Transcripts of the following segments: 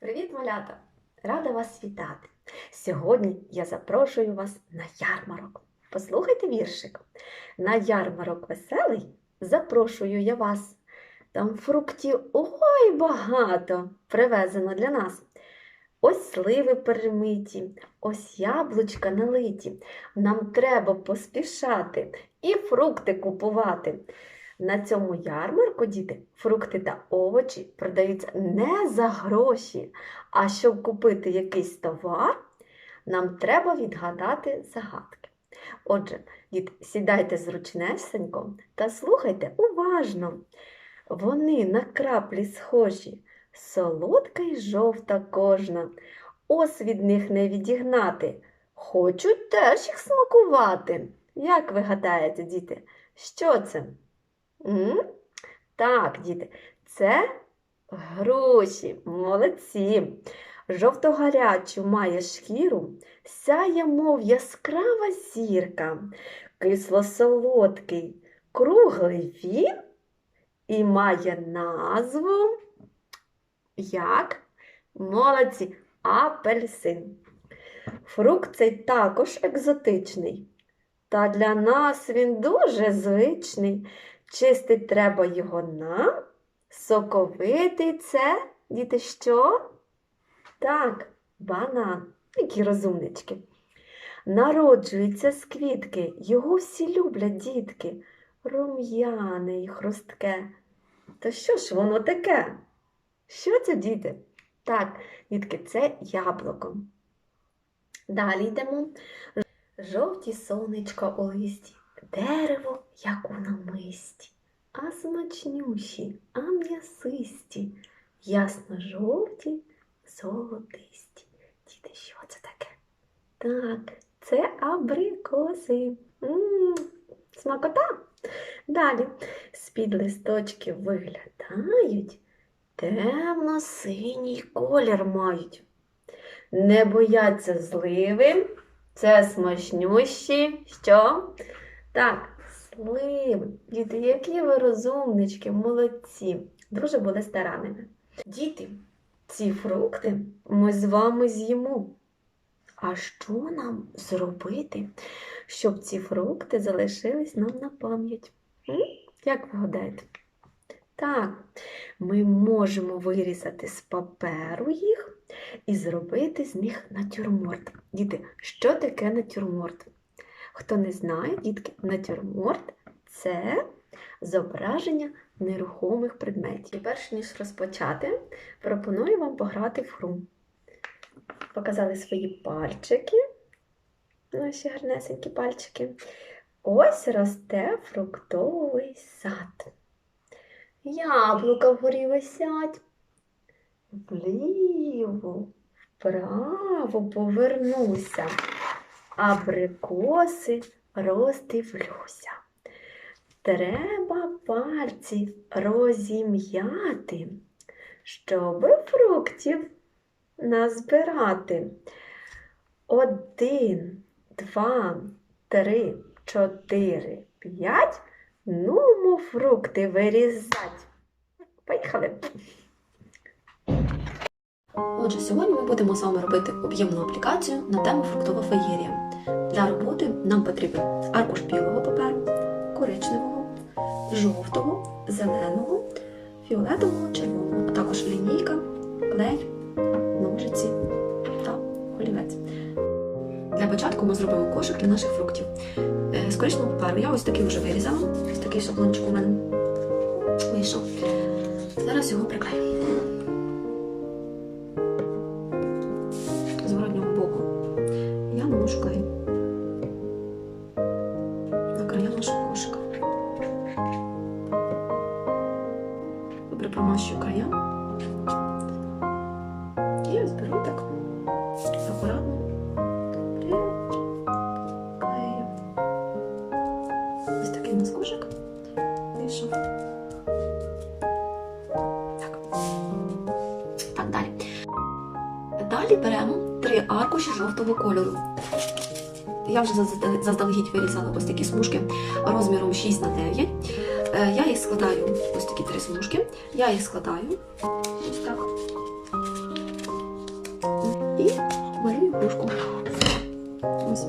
Привіт, малята! Рада вас вітати! Сьогодні я запрошую вас на ярмарок. Послухайте віршик. На ярмарок веселий запрошую я вас. Там фруктів ой багато привезено для нас. Ось сливи перемиті, ось яблучка налиті. Нам треба поспішати і фрукти купувати. На цьому ярмарку, діти, фрукти та овочі продаються не за гроші, а щоб купити якийсь товар, нам треба відгадати загадки. Отже, діти, сідайте зручнесенько та слухайте уважно. Вони на краплі схожі, солодка й жовта кожна. Ос від них не відігнати. Хочуть теж їх смакувати. Як ви гадаєте, діти, що це? Так, діти, це груші, молодці. Жовто-гарячу має шкіру, сяє, мов яскрава зірка, кисло-солодкий, круглий він і має назву як молодці, апельсин. Фрукт цей також екзотичний, та для нас він дуже звичний. Чистить треба його нам. Соковитий це, діти, що? Так, банан, які розумнички. Народжується з квітки, його всі люблять дітки, рум'яне й хрустке. То що ж воно таке? Що це, діти? Так, дітки, це яблуко. Далі йдемо. Жовті сонечка у листі, дерево, як у намисті, а смачнющі, а м'ясисті, ясно жовті, золотисті. Діти, що це таке? Так, це абрикоси. М, Смакота. Далі з-під листочків виглядають, темно-синій колір мають. Не бояться зливи. Це смачнющі. Що? Так, сливи. Діти, які ви розумнички, молодці. Дуже були старанними. Діти, ці фрукти ми з вами з'їмо. А що нам зробити, щоб ці фрукти залишились нам на пам'ять? Як ви гадаєте? Так, ми можемо вирізати з паперу їх і зробити з них натюрморт. Діти, що таке натюрморт? Хто не знає, дітки, натюрморт це зображення нерухомих предметів. І перш ніж розпочати, пропоную вам пограти в гру. Показали свої пальчики, наші гарнесенькі пальчики. Ось росте фруктовий сад. Яблука вгорі висять. Вліво, вправо повернуся. Абрикоси роздивлюся. Треба пальці розім'яти, щоби фруктів назбирати. Один, два, три, чотири, п'ять. Нумо фрукти вирізать. Поїхали. Отже, сьогодні ми будемо з вами робити об'ємну аплікацію на тему фруктова феєрія. Для роботи нам потрібен аркуш білого паперу, коричневого, жовтого, зеленого, фіолетового, червоного, а також лінійка, клей, ножиці та олівець. Для початку ми зробимо кошик для наших фруктів. Е, З коричневого паперу я ось такий вже вирізала. Ось такий шаблончик у мене вийшов. Зараз його приклею. Жовтого кольору. Я вже заздалегідь вирізала ось такі смужки розміром 6 на 9. Е, Я їх складаю, ось такі три смужки. Я їх складаю ось так. І малюю грушку. Ось.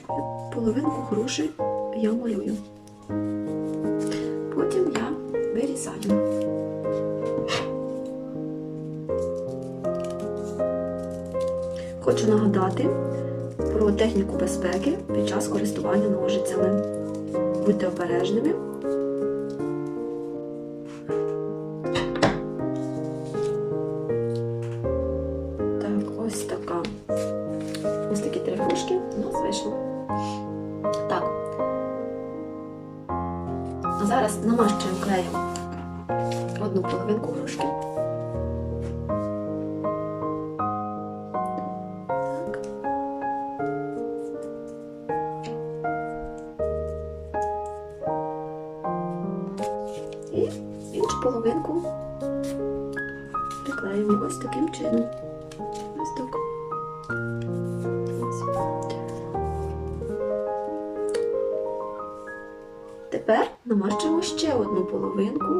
Таку. Половинку груші я малюю. Хочу нагадати про техніку безпеки під час користування ножицями. Будьте обережними. Так, ось така. Ось такі три грушки у нас вийшло. Так. Зараз намащуємо клеєм одну половинку грушки. Приклеїмо ось таким чином. Ось так. Тепер намащуємо ще одну половинку.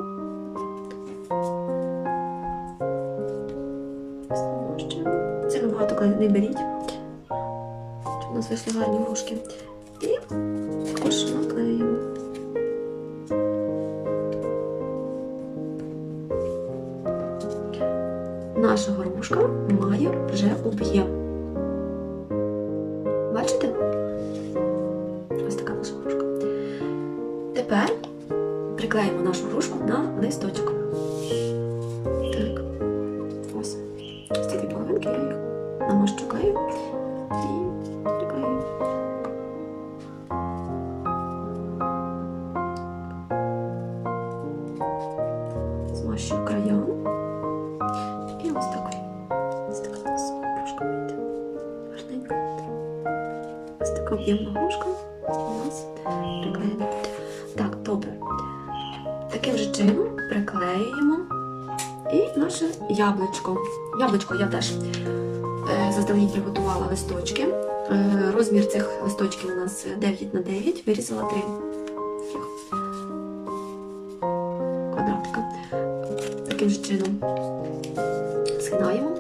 Це багато клею не беріть. Щоб у нас вийшли гарні грушки. Наша має вже об'єм. Бачите? Ось така наша грушка. Тепер приклеїмо нашу грушку на листочок. Так. Ось. Ось ці дві половинки я їх намащу клею і приклею. Приклеюємо і наше яблучко. Яблучко я теж е, заздалегідь приготувала листочки. Е, розмір цих листочків у нас 9 на 9, вирізала 3 таких квадратика. Таким же чином згинаємо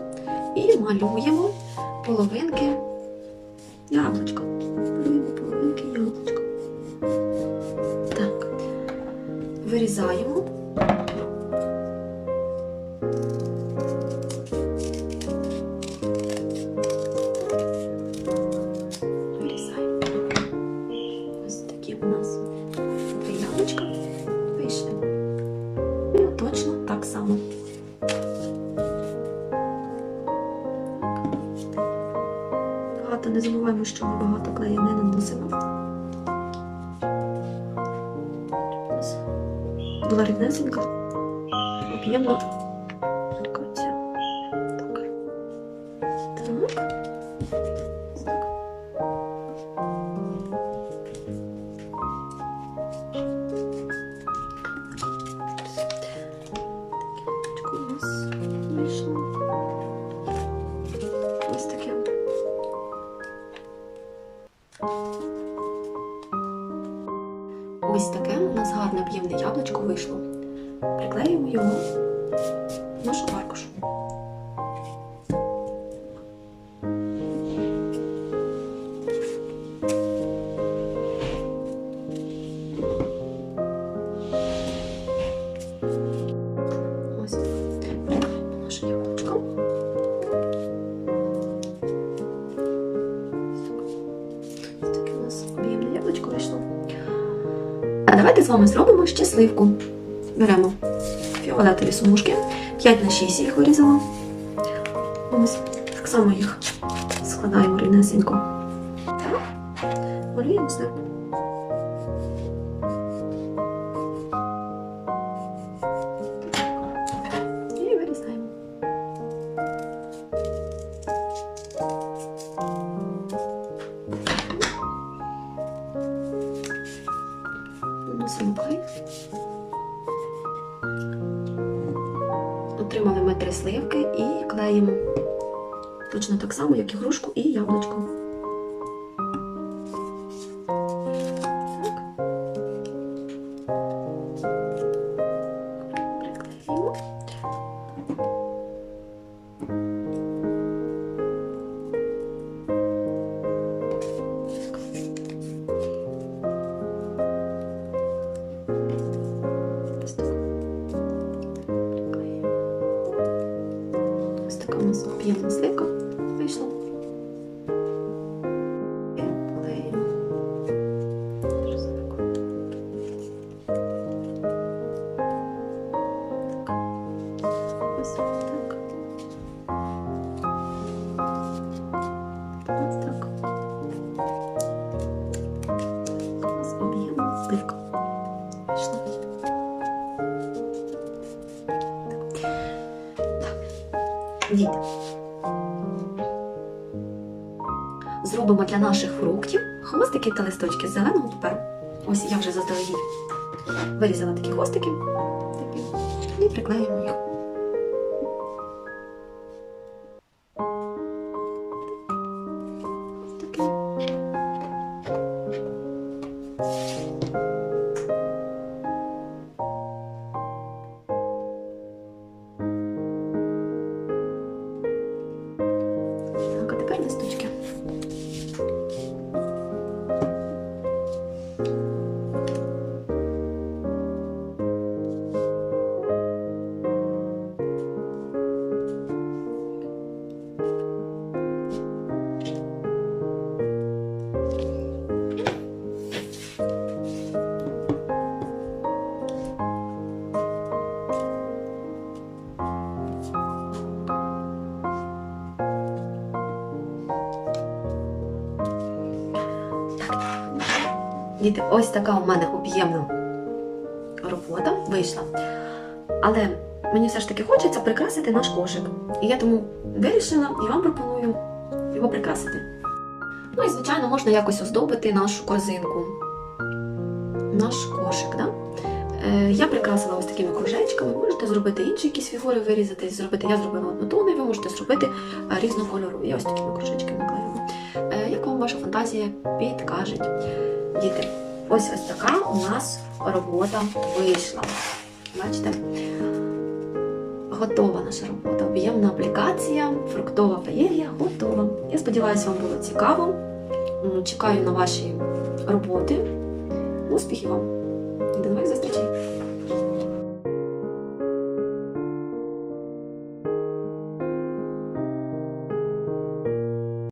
і малюємо половинки яблучка. Малюємо половинки яблучка. Так. Вирізаємо. Багато не забуваємо, що ми багато клею не наносимо. Була рівнесенька, об'ємна вами зробимо щасливку. Беремо фіолетові сумушки, 5 на 6 їх вирізала. Ось так само їх складаємо рівнесенько. Малюємо зверху. Клей. Отримали ми три сливки і клеїмо. Точно так само, як і грушку і яблучко. Так. Приклеїмо. Зробимо для наших фруктів хвостики та листочки з зеленого паперу. Ось я вже заздалегідь вирізала такі хвостики і приклеїмо їх. Листочки. Діти, ось така у мене об'ємна робота вийшла. Але мені все ж таки хочеться прикрасити наш кошик. І я тому вирішила і вам пропоную його прикрасити. Ну і, звичайно, можна якось оздобити нашу корзинку, наш кошик. Да? Е, я прикрасила ось такими кружечками. Можете зробити інші якісь фігури, вирізати, зробити. Я зробила однотонний, ви можете зробити е, різнокольорові. Ось такими кружечками наклеїмо. Е, як вам ваша фантазія підкаже. Діти, ось ось така у нас робота вийшла. Бачите? Готова наша робота. Об'ємна аплікація, фруктова феєрія готова. Я сподіваюся, вам було цікаво. Чекаю на ваші роботи. Успіхів вам! До нових зустрічей!